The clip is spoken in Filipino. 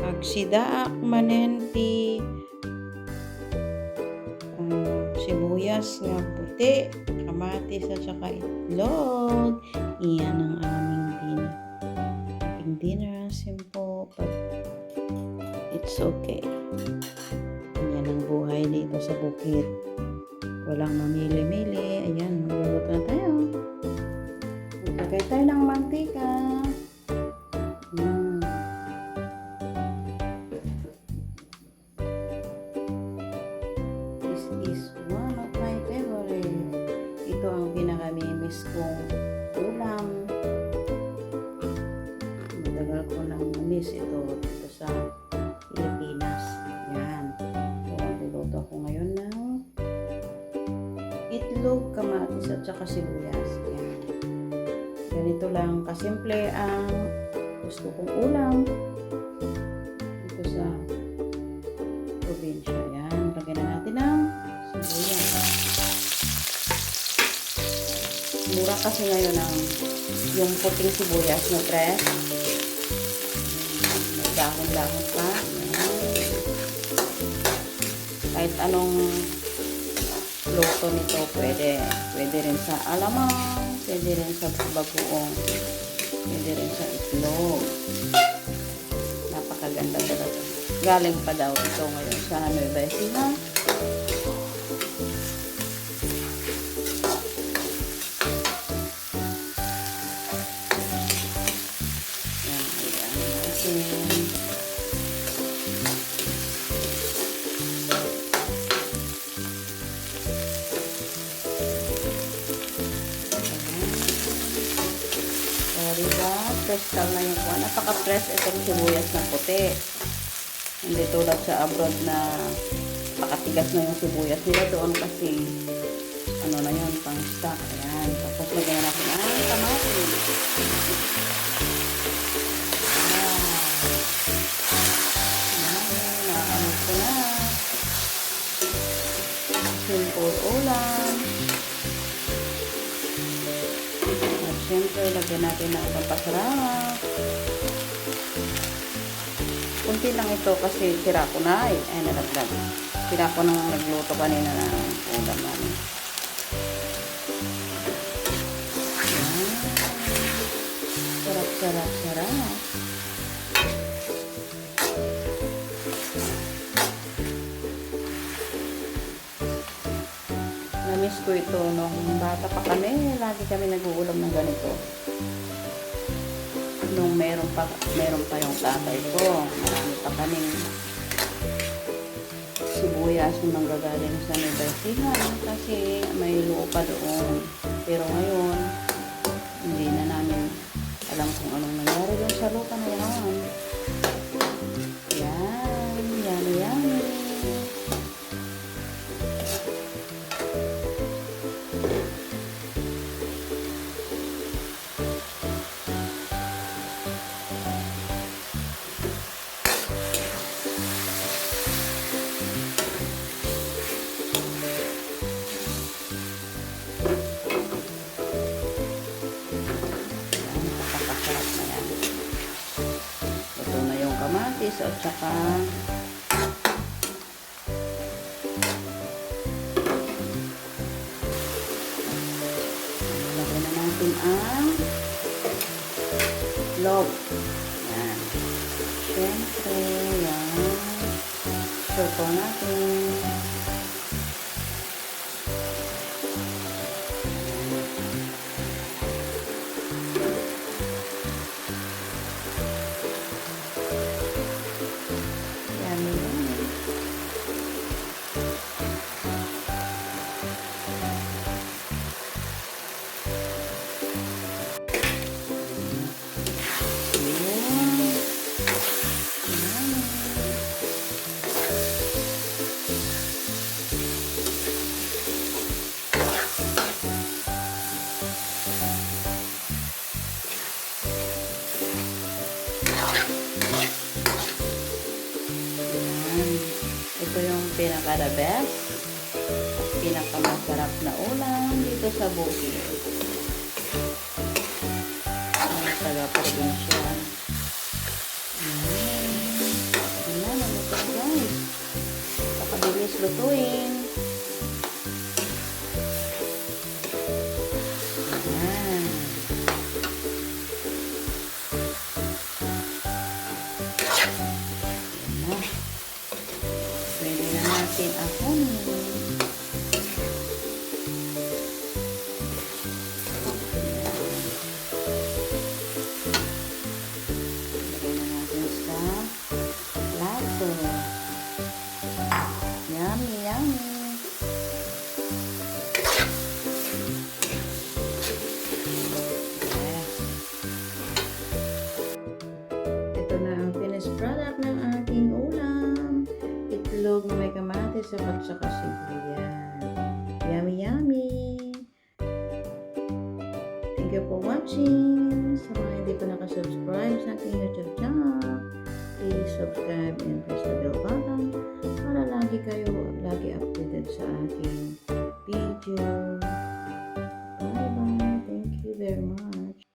Pagsidaak manenti. um, sibuyas nga puti, kamatis at saka itlog. Iyan ang aming dinner. Ating dinner, simple, but it's okay. Yan ang buhay dito sa bukid. Walang mamili-mili. Ayan, magluluto na tayo. Maglagay tayo ng mantika. Ayan. This is one of my favorite. Ito ang pinaka-miss kong ulam. Matagal ko nang miss ito dito sa Pilipinas. Yan. So, magluluto ako ngayon ng itlog, kamatis at saka sibuyas. Yan. Ganito lang kasimple ang gusto kong ulam dito sa probinsya. Yan. Lagyan na natin ng sibuyas. Mura kasi ngayon ang yung puting sibuyas na. May dahon-dahon pa. Yan. Kahit anong luto nito pwede. Pwede rin sa alamang, pwede rin sa bagoong, pwede rin sa itlog. Napakaganda talaga. Galing pa daw ito ngayon sa Nueva Ecija. Diba? Fresh tal na yung kuha. Napaka-fresh itong sibuyas na puti. Hindi tulad sa abroad na pakatigas na yung sibuyas nila doon kasi ano na yun, pang stock. Ayan. Tapos lagyan na natin ang kamatis. At syempre, lagyan natin ng pampasarap. Kunti lang ito kasi sira ko na eh. Ay, nalaglag. Sira ko nang nagluto kanina ng ulam namin. Sarap, sarap, sarap. Namiss ko ito nung bata pa kami. Lagi kami nag-uulam ng ganito. Nung meron pa, meron pa yung tatay ko. Marami pa kaming sibuyas yung nanggagaling sa Ecija kasi may lupa doon. Pero ngayon, hindi na namin alam kung anong nangyari doon sa lupa na. Yan, kamatis at saka lagyan na natin ang log. Yan. Siyempre, yan. Sure natin. pinaka-the best, pinakamasarap na ulam dito sa bukid. Ang taga-probinsya. Ayan. Mm. Ayan, ano ito guys? Pakabilis lutuin. Mm-hmm. itlog na may kamatis at saka sibuyas. Yummy, yummy! Thank you for watching. Sa mga hindi pa nakasubscribe sa aking YouTube channel, please subscribe and press the bell button para lagi kayo, lagi updated sa aking video.